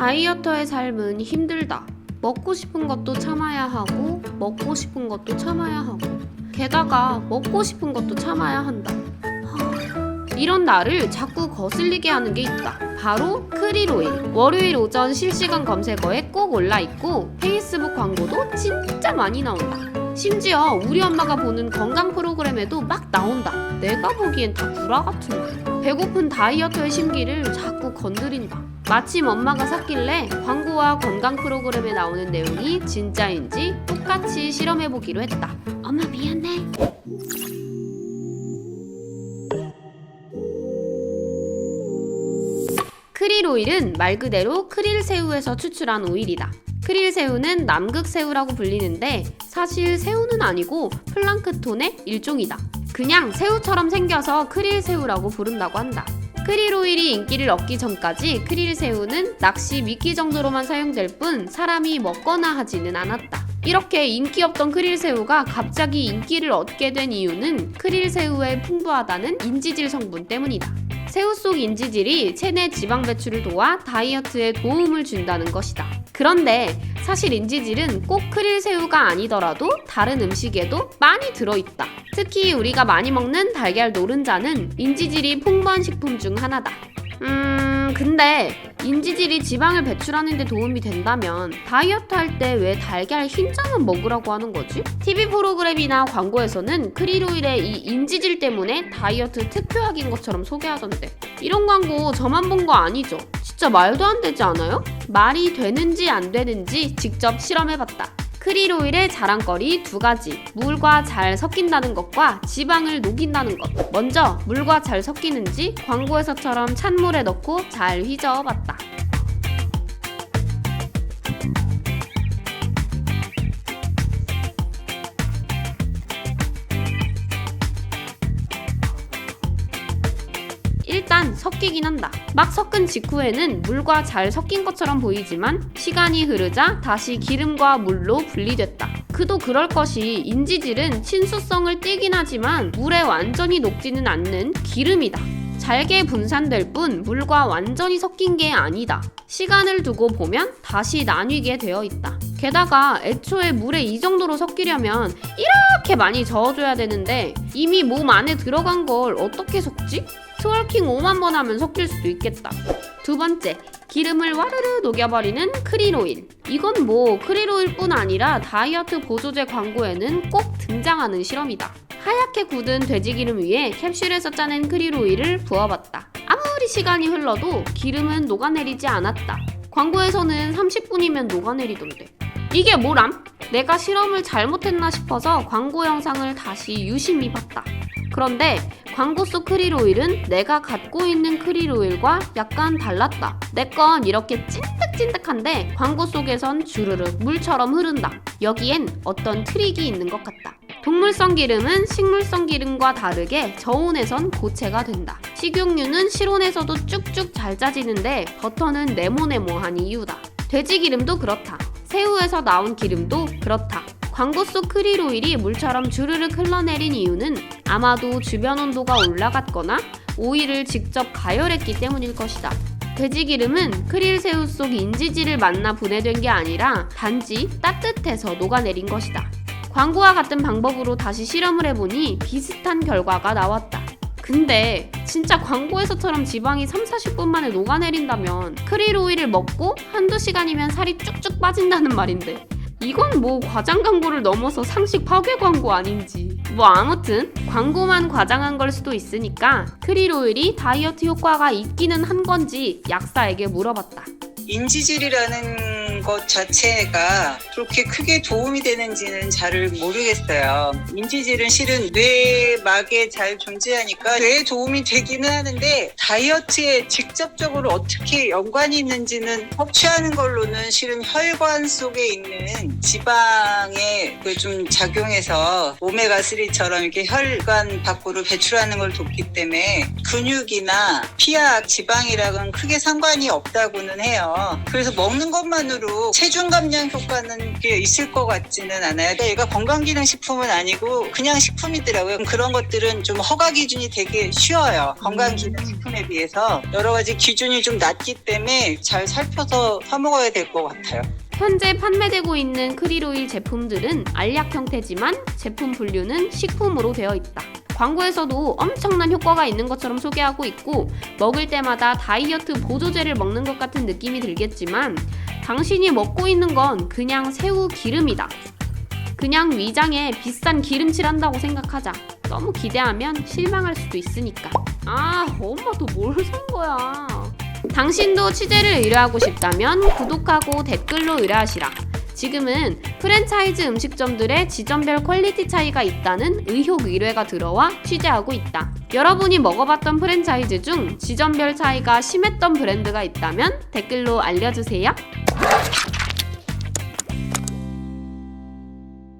다이어터의 삶은 힘들다. 먹고 싶은 것도 참아야 하고, 먹고 싶은 것도 참아야 하고, 게다가 먹고 싶은 것도 참아야 한다. 하, 이런 나를 자꾸 거슬리게 하는 게 있다. 바로 크릴오일. 월요일 오전 실시간 검색어에 꼭 올라있고, 페이스북 광고도 진짜 많이 나온다. 심지어 우리 엄마가 보는 건강 프로그램에도 막 나온다. 내가 보기엔 다 구라 같은데. 배고픈 다이어터의 심기를 자꾸 건드린다. 마침 엄마가 샀길래 광고와 건강 프로그램에 나오는 내용이 진짜인지 똑같이 실험해보기로 했다. 엄마 미안해. 크릴 오일은 말 그대로 크릴 새우에서 추출한 오일이다. 크릴 새우는 남극 새우라고 불리는데 사실 새우는 아니고 플랑크톤의 일종이다. 그냥 새우처럼 생겨서 크릴 새우라고 부른다고 한다. 크릴 오일이 인기를 얻기 전까지 크릴 새우는 낚시 미끼 정도로만 사용될 뿐 사람이 먹거나 하지는 않았다. 이렇게 인기 없던 크릴 새우가 갑자기 인기를 얻게 된 이유는 크릴 새우에 풍부하다는 인지질 성분 때문이다. 새우 속 인지질이 체내 지방 배출을 도와 다이어트에 도움을 준다는 것이다. 그런데 사실 인지질은 꼭 크릴 새우가 아니더라도 다른 음식에도 많이 들어있다. 특히 우리가 많이 먹는 달걀 노른자는 인지질이 풍부한 식품 중 하나다. 음, 근데 인지질이 지방을 배출하는 데 도움이 된다면 다이어트 할 때 왜 달걀 흰자만 먹으라고 하는 거지? TV 프로그램이나 광고에서는 크릴 오일의 이 인지질 때문에 다이어트 특효약인 것처럼 소개하던데 이런 광고 저만 본 거 아니죠? 진짜 말도 안 되지 않아요? 말이 되는지 안 되는지 직접 실험해봤다. 크릴 오일의 자랑거리 두 가지. 물과 잘 섞인다는 것과 지방을 녹인다는 것. 먼저 물과 잘 섞이는지 광고에서처럼 찬물에 넣고 잘 휘저어 봤다. 일단 섞이긴 한다. 막 섞은 직후에는 물과 잘 섞인 것처럼 보이지만 시간이 흐르자 다시 기름과 물로 분리됐다. 그도 그럴 것이 인지질은 친수성을 띠긴 하지만 물에 완전히 녹지는 않는 기름이다. 잘게 분산될 뿐 물과 완전히 섞인 게 아니다. 시간을 두고 보면 다시 나뉘게 되어 있다. 게다가 애초에 물에 이 정도로 섞이려면 이렇게 많이 저어줘야 되는데 이미 몸 안에 들어간 걸 어떻게 섞지? 트월킹 5만 번 하면 섞일 수도 있겠다. 두 번째, 기름을 와르르 녹여버리는 크릴 오일. 이건 뭐 크릴 오일뿐 아니라 다이어트 보조제 광고에는 꼭 등장하는 실험이다. 하얗게 굳은 돼지 기름 위에 캡슐에서 짜낸 크릴 오일을 부어봤다. 아무리 시간이 흘러도 기름은 녹아내리지 않았다. 광고에서는 30분이면 녹아내리던데. 이게 뭐람? 내가 실험을 잘못했나 싶어서 광고 영상을 다시 유심히 봤다. 그런데 광고 속 크릴 오일은 내가 갖고 있는 크릴 오일과 약간 달랐다. 내 건 이렇게 찐득찐득한데 광고 속에선 주르륵 물처럼 흐른다. 여기엔 어떤 트릭이 있는 것 같다. 동물성 기름은 식물성 기름과 다르게 저온에선 고체가 된다. 식용유는 실온에서도 쭉쭉 잘 짜지는데 버터는 네모네모한 이유다. 돼지 기름도 그렇다. 새우에서 나온 기름도 그렇다. 광고 속 크릴 오일이 물처럼 주르륵 흘러내린 이유는 아마도 주변 온도가 올라갔거나 오일을 직접 가열했기 때문일 것이다. 돼지 기름은 크릴 새우 속 인지질을 만나 분해된 게 아니라 단지 따뜻해서 녹아내린 것이다. 광고와 같은 방법으로 다시 실험을 해보니 비슷한 결과가 나왔다. 근데 진짜 광고에서처럼 지방이 3, 40분 만에 녹아내린다면 크릴 오일을 먹고 한두 시간이면 살이 쭉쭉 빠진다는 말인데 이건 뭐 과장 광고를 넘어서 상식 파괴 광고 아닌지 뭐 아무튼 광고만 과장한 걸 수도 있으니까 크릴 오일이 다이어트 효과가 있기는 한 건지 약사에게 물어봤다. 인지질이라는 것 자체가 그렇게 크게 도움이 되는지는 잘 모르겠어요. 인지질은 실은 뇌막에 잘 존재하니까 뇌에 도움이 되기는 하는데 다이어트에 직접적으로 어떻게 연관이 있는지는 섭취하는 걸로는 실은 혈관 속에 있는 지방에 그좀 작용해서 오메가3처럼 이렇게 혈관 밖으로 배출하는 걸 돕기 때문에 근육이나 피하 지방이랑은 크게 상관이 없다고는 해요. 그래서 먹는 것만으로 별로 체중 감량 효과는 꽤 있을 것 같지는 않아요. 얘가 건강기능식품은 아니고 그냥 식품이더라고요. 그런 것들은 좀 허가 기준이 되게 쉬워요. 건강기능식품에 비해서 여러 가지 기준이 좀 낮기 때문에 잘 살펴서 사 먹어야 될 것 같아요. 현재 판매되고 있는 크릴오일 제품들은 알약 형태지만 제품 분류는 식품으로 되어 있다. 광고에서도 엄청난 효과가 있는 것처럼 소개하고 있고 먹을 때마다 다이어트 보조제를 먹는 것 같은 느낌이 들겠지만 당신이 먹고 있는 건 그냥 새우 기름이다. 그냥 위장에 비싼 기름칠 한다고 생각하자. 너무 기대하면 실망할 수도 있으니까. 아, 엄마 또 뭘 산 거야? 당신도 취재를 의뢰하고 싶다면 구독하고 댓글로 의뢰하시라. 지금은 프랜차이즈 음식점들의 지점별 퀄리티 차이가 있다는 의혹 의뢰가 들어와 취재하고 있다. 여러분이 먹어봤던 프랜차이즈 중 지점별 차이가 심했던 브랜드가 있다면 댓글로 알려주세요. Yeah.